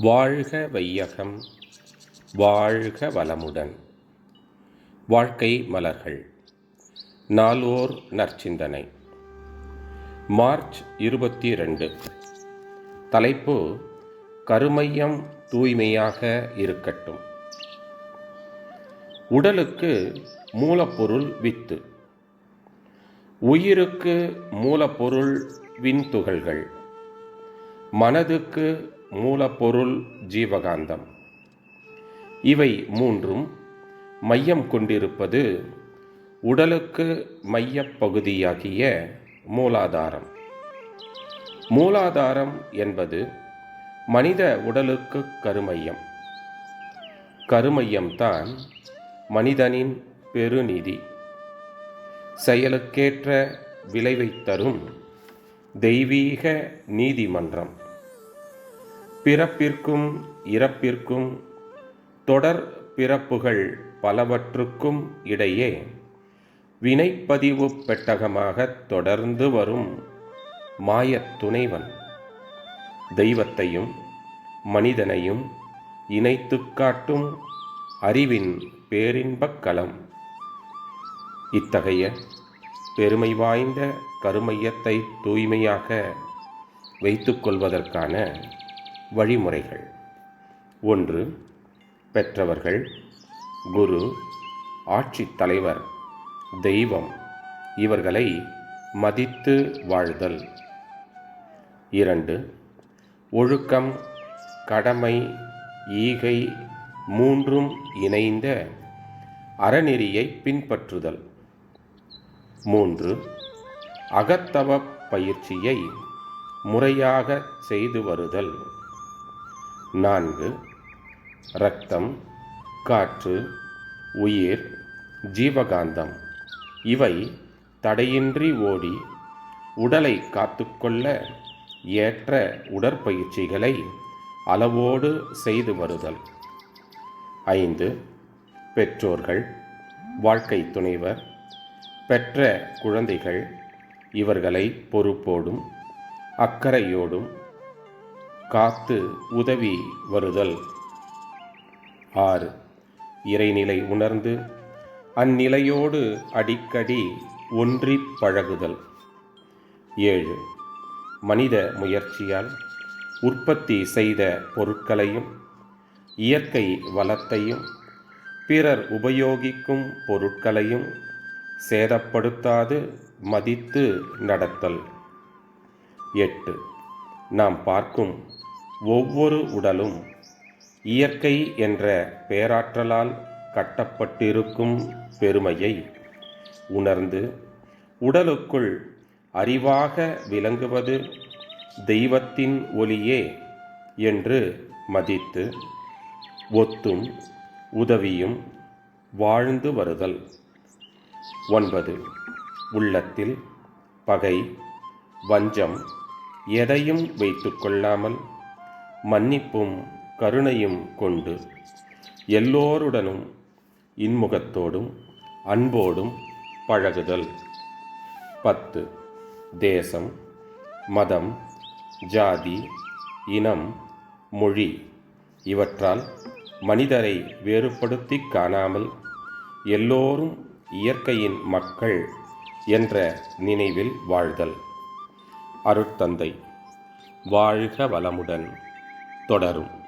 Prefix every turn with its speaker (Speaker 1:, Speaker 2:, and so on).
Speaker 1: வாழ்க வையகம் வாழ்க வளமுடன். வாழ்க்கை மலர்கள். நால்வோர் நற்சிந்தனை. மார்ச் இருபத்தி ரெண்டு தலைப்பு கருமையம் தூய்மையாக இருக்கட்டும். உடலுக்கு மூலப்பொருள் வித்து. உயிருக்கு மூலப்பொருள் விண்துகள்கள். மனதுக்கு மூலப்பொருள் ஜீவகாந்தம். இவை மூன்றும் மையம் கொண்டிருப்பது உடலுக்கு மையப் பகுதியாகிய மூலாதாரம். மூலாதாரம் என்பது மனித உடலுக்கு கருமையம். கருமையம்தான் மனிதனின் பெருநிதி. செயலுக்கேற்ற விளைவைத் தரும் தெய்வீக நீதிமன்றம். பிறப்பிற்கும் இறப்பிற்கும் தொடர் பிறப்புகள் பலவற்றுக்கும் இடையே வினைப்பதிவு பெட்டகமாக தொடர்ந்து வரும் மாயத் துணைவன். தெய்வத்தையும் மனிதனையும் இணைத்து காட்டும் அறிவின் பேரின்பக் களம். இத்தகைய பெருமை வாய்ந்த கருமையத்தை தூய்மையாக வைத்துக்கொள்வதற்கான வழிமுறைகள். ஒன்று பெற்றவர்கள் குரு ஆட்சித் தலைவர் தெய்வம் இவர்களை மதித்து வாழ்தல். இரண்டு ஒழுக்கம் கடமை ஈகை மூன்றும் இணைந்த அறநெறியை பின்பற்றுதல். மூன்று அகத்தவ பயிற்சியை முறையாக செய்து வருதல். நான்கு. இரத்தம் காற்று உயிர் ஜீவகாந்தம். இவை தடையின்றி ஓடி உடலை காத்துக்கொள்ள ஏற்ற உடற்பயிற்சிகளை அளவோடு செய்து வருதல். ஐந்து. பெற்றோர்கள் வாழ்க்கை துணைவர் பெற்ற குழந்தைகள் இவர்களை பொறுப்போடும் அக்கறையோடும் காத்து உதவி வருதல். ஆறு. இறைநிலை உணர்ந்து அந்நிலையோடு அடிக்கடி ஒன்றி பழகுதல். ஏழு. மனித முயற்சியால் உற்பத்தி செய்த பொருட்களையும் இயற்கை வளத்தையும் பிறர் உபயோகிக்கும் பொருட்களையும் சேதப்படுத்தாது மதித்து நடத்தல். எட்டு. நாம் பார்க்கும் ஒவ்வொரு உடலும் இயற்கை என்ற பேராற்றலால் கட்டப்பட்டிருக்கும் பெருமையை உணர்ந்து உடலுக்குள் அறிவாக விளங்குவது தெய்வத்தின் ஒளியே என்று மதித்து ஒத்தும் உதவியும் வாழ்ந்து வருதல். ஒன்பது. உள்ளத்தில் பகை வஞ்சம் எதையும் வைத்து கொள்ளாமல் மன்னிப்பும் கருணையும் கொண்டு எல்லோருடனும் இன்முகத்தோடும் அன்போடும் பழகுதல். பத்து. தேசம் மதம் ஜாதி இனம் மொழி இவற்றால் மனிதரை வேறுபடுத்தி காணாமல் எல்லோரும் இயற்கையின் மக்கள் என்ற நினைவில் வாழ்தல். அருட்தந்தை. வாழ்க வளமுடன். தொடரும்